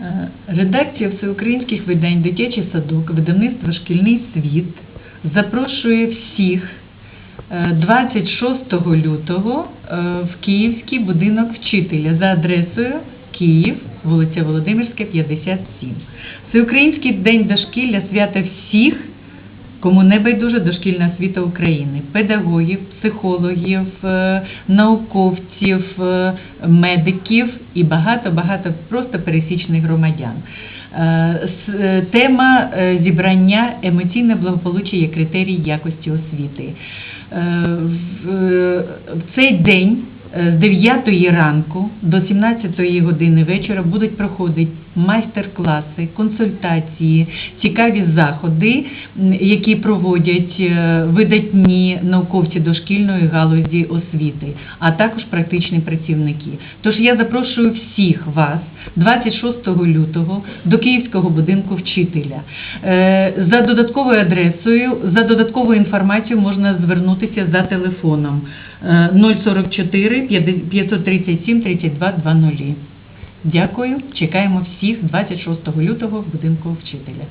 Е, Редакція всеукраїнських видань Дитячий садок, видавництво Шкільний світ запрошує всіх е, 26 лютого е, в Київський будинок вчителя за адресою Київ, вулиця Володимирська, 57. Всеукраїнський день дошкілля свята всіх кому не байдужа дошкільна освіта України, педагогів, психологів, е, науковців, е, медиків і багато-багато просто пересічних громадян. Е, Тема зібрання емоційне благополуччя є критерій якості освіти. В цей день з 9 ранку до 17 години вечора будуть проходити майстер-класи, консультації, цікаві заходи, які проводять е, видатні науковці дошкільної галузі освіти, а також практичні працівники. Тож я запрошую всіх вас 26 лютого до Київського будинку вчителя. Е, За додатковою адресою, за додатковою інформацією можна звернутися за телефоном е, 044 537 32 00. Дякую. Чекаємо всіх 26 лютого в будинку вчителя.